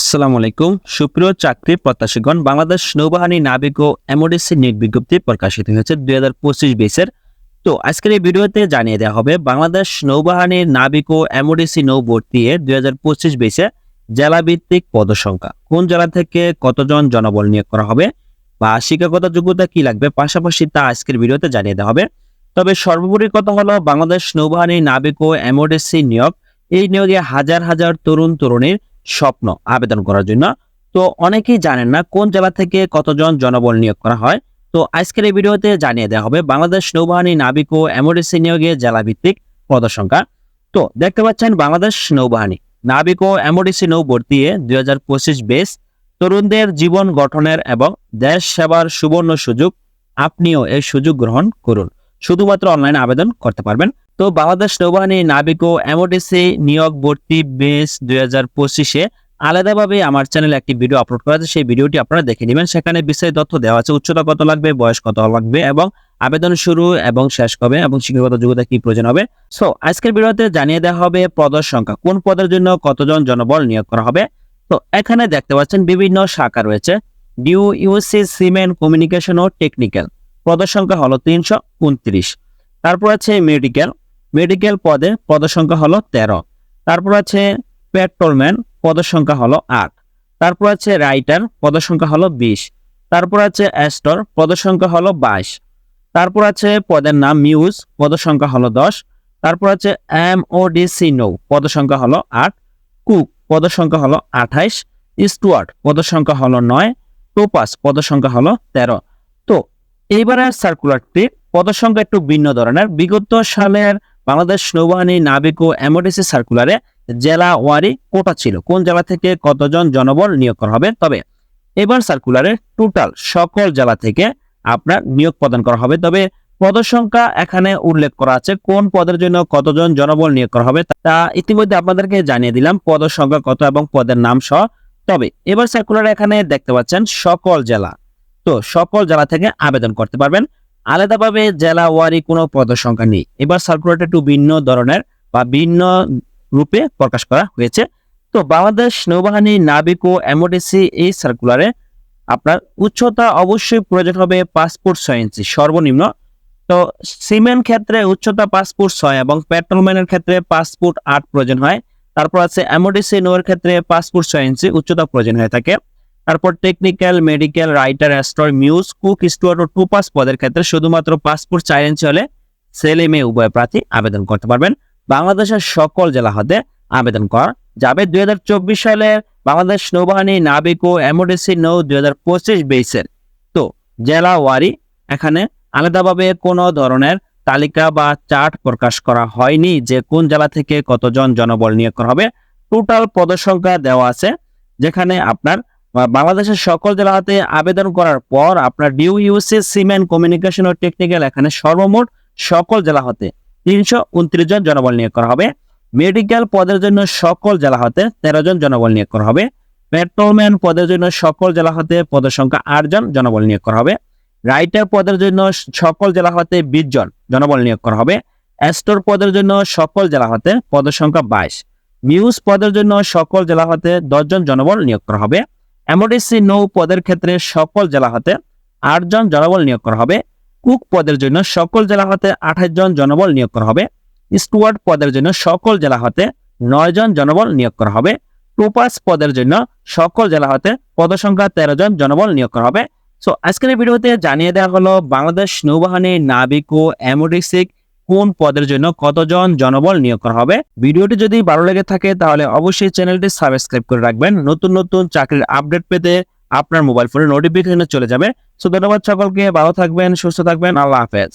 আসসালামু আলাইকুম। সুপ্রিয় চাকরি প্রত্যাশীগণ, বাংলাদেশ নৌবাহিনী নাবিক ও এমওডিসি নিয়োগ বিজ্ঞপ্তি প্রকাশিত হয়েছে দুই হাজার পঁচিশ বেসের। তো আজকের এই ভিডিওতে জানিয়ে দেওয়া হবে, বাংলাদেশ নৌবাহিনীর নাবিক ও এমওডিসি নৌ ভর্তি এ দুই হাজার পঁচিশ বেসে জেলাভিত্তিক পদসংখ্যা, কোন জেলা থেকে কতজন জনবল নিয়োগ করা হবে বা শিক্ষাগত যোগ্যতা কি লাগবে, পাশাপাশি তা আজকের ভিডিওতে জানিয়ে দেওয়া হবে। তবে সর্বোপরি কথা হলো, বাংলাদেশ নৌবাহিনীর নাবিক ও এমওডিসি নিয়োগ, এই নিয়োগে হাজার হাজার তরুণ, তরুণীর স্বপ্ন আবেদন করার জন্য। তো অনেকেই জানেন না কোন জেলা থেকে কতজন জনবল নিয়োগ করা হয়। তো আজকের এই ভিডিওতে জানিয়ে দেওয়া হবে, বাংলাদেশ নৌবাহিনী নাবিক ও এমওডিসি নিয়োগে জেলা ভিত্তিক পদসংখ্যা। তো দেখতে পাচ্ছেন বাংলাদেশ নৌবাহিনী নাবিক ও এমওডিসি নৌ ভর্তি দুই হাজার পঁচিশ বেস তরুণদের জীবন গঠনের এবং দেশ সেবার সুবর্ণ সুযোগ। আপনিও এই সুযোগ গ্রহণ করুন। শুধুমাত্র অনলাইনে আবেদন করতে পারবেন। তো বাংলাদেশ নৌবাহিনী নাবিক ও এমওডিসি নিয়োগ ভর্তি বেস দুই হাজার পঁচিশে আলাদাভাবে আমার চ্যানেলে একটি ভিডিও আপলোড করা আছে। সেই ভিডিওটি আপনারা দেখে নেবেন। সেখানে বিস্তারিত তথ্য দেওয়া আছে। উচ্চতা কত লাগবে, বয়স কত লাগবে এবং আবেদন শুরু এবং শেষ কবে এবং শিক্ষাগত যোগ্যতা কি প্রয়োজন হবে। সো আজকের ভিডিওতে জানিয়ে দেওয়া হবে পদের সংখ্যা। কোন পদের জন্য কতজন জনবল নিয়োগ করা হবে? তো এখানে দেখতে পাচ্ছেন বিভিন্ন শাখা রয়েছে। ডিউ ইউসি সিমেন্ট, কমিউনিকেশন ও টেকনিক্যাল। পদের সংখ্যা হলো তিনশো উনত্রিশ তারপর আছে মেডিকেল মেডিকেল পদে পদের সংখ্যা হলো তেরো তারপর আছে পেট্রোলম্যান পদের সংখ্যা হলো আট তারপর আছে রাইটার পদের সংখ্যা হলো বিশ তারপর আছে অ্যাস্টর পদের সংখ্যা হলো বাইশ তারপর আছে পদের নাম মিউজ পদের সংখ্যা হলো দশ তারপর আছে এম ও ডি সি নৌ পদের সংখ্যা হলো আট কুক পদের সংখ্যা হলো আঠাইশ স্টুয়ার্ট পদের সংখ্যা হলো নয় টোপাস পদের সংখ্যা হলো তেরো এইবারের সার্কুলারটি পদের সংখ্যা একটু ভিন্ন ধরনের। বিগত সালের বাংলাদেশ নৌবাহিনী নাবিক ও এমওডিসি সার্কুলারে জেলা ওয়ারি কোটা ছিল। কোন জেলা থেকে কতজন জনবল নিয়োগ করা হবে? তবে এবার সার্কুলারে টোটাল সকল জেলা থেকে আপনার নিয়োগ প্রদান করা হবে। তবে পদের সংখ্যা এখানে উল্লেখ করা আছে কোন পদের জন্য কতজন জনবল নিয়োগ করা হবে তা ইতিমধ্যে আপনাদেরকে জানিয়ে দিলাম পদের সংখ্যা কত এবং পদের নাম সহ। তবে এবার সার্কুলার এখানে দেখতে পাচ্ছেন সকল জেলা। তো সকল জেলা থেকে আবেদন করতে পারবেন। আলাদাভাবে জেলা ওয়ারি কোনো পদের সংখ্যা নেই। এবার সার্কুলারটা একটু ভিন্ন ধরনের বা ভিন্ন রূপে প্রকাশ করা হয়েছে। তো বাংলাদেশ নৌবাহিনী, নাবিক ও এমওডিসি এই সার্কুলারে আপনার উচ্চতা অবশ্যই প্রয়োজন হবে পাসপোর্ট ছয় ইঞ্চি, সর্বনিম্ন। তো সিমেন্ট ক্ষেত্রে উচ্চতা পাসপোর্ট ছয় এবং পেট্রোলম্যানের ক্ষেত্রে পাসপোর্ট আট প্রয়োজন হয়। তারপর আছে এমওডিসি নৌয়ের ক্ষেত্রে পাসপোর্ট ছয় ইঞ্চি, উচ্চতা প্রয়োজন হয়ে থাকে। তারপর টেকনিক্যাল মেডিকেল রাইটার অ্যাস্ট্রর মিউজ কুক স্টুয়ার্ট ও টু পাস পদের ক্ষেত্রে শুধুমাত্র পাসপোর্ট ইঞ্চি হলে ছেলে মেয়ে উভয় প্রার্থী আবেদন করতে পারবেন। বাংলাদেশের সকল জেলা হতে আবেদন করা যাবে। দুই সালে বাংলাদেশ নৌবাহিনী, নাবিক ও এমওডিসি নৌ দুই হাজার পঁচিশ বেসের তো জেলা ওয়ারি, এখানে আলাদাভাবে কোনো ধরনের তালিকা বা চার্ট প্রকাশ করা হয়নি যে কোন জেলা থেকে কতজন জনবল নিয়োগ করা হবে। টোটাল পদসংখ্যা দেওয়া আছে যেখানে আপনার বাংলাদেশের সকল জেলাতে আবেদন করার পর আপনার ডিউ ইউসি সিমেন্ট, কমিউনিকেশন ও টেকনিক্যাল এখানে সর্বমোট সকল জেলা হতে তিনশো উনত্রিশ জন জনবল নিয়োগ করা হবে। মেডিকেল পদের জন্য সকল জেলা হতে তেরো জন জনবল নিয়োগ করা হবে। পেট্রোলম্যান পদের জন্য সকল জেলা হতে পদের সংখ্যা আট জন জনবল নিয়োগ করা হবে। রাইটার পদের জন্য সকল জেলা হতে বিশ জন জনবল নিয়োগ করা হবে। অ্যাস্টোর পদের জন্য সকল জেলা হতে পদের সংখ্যা বাইশ। মিউজ পদের জন্য সকল জেলা হতে দশজন জনবল নিয়োগ করা হবে। এমওডিসি নৌ পদের ক্ষেত্রে সকল জেলা হতে আট জন জনবল নিয়োগ করা হবে। কুক পদের জন্য সকল জেলা হতে আঠাশ জন জনবল নিয়োগ করা হবে। স্টুয়ার্ড পদের জন্য সকল জেলা হতে নয় জন জনবল নিয়োগ করা হবে। টোপাস পদের জন্য সকল জেলা হতে পদসংখ্যা তেরো জন জনবল নিয়োগ করা হবে। সো আজকের ভিডিওতে জানিয়ে দেওয়া হলো, বাংলাদেশ নৌবাহিনী নাবিক ও এমওডিসিক কোন পদের জন্য কতজন জনবল নিয়োগ করা হবে? ভিডিওটি যদি ভালো লেগে থাকে, তাহলে অবশ্যই চ্যানেলটি সাবস্ক্রাইব করে রাখবেন। নতুন নতুন চাকরির আপডেট পেতে আপনার মোবাইল ফোনে নোটিফিকেশনে চলে যাবে। সো ধন্যবাদ সকলকে, ভালো থাকবেন, সুস্থ থাকবেন, আল্লাহ হাফেজ।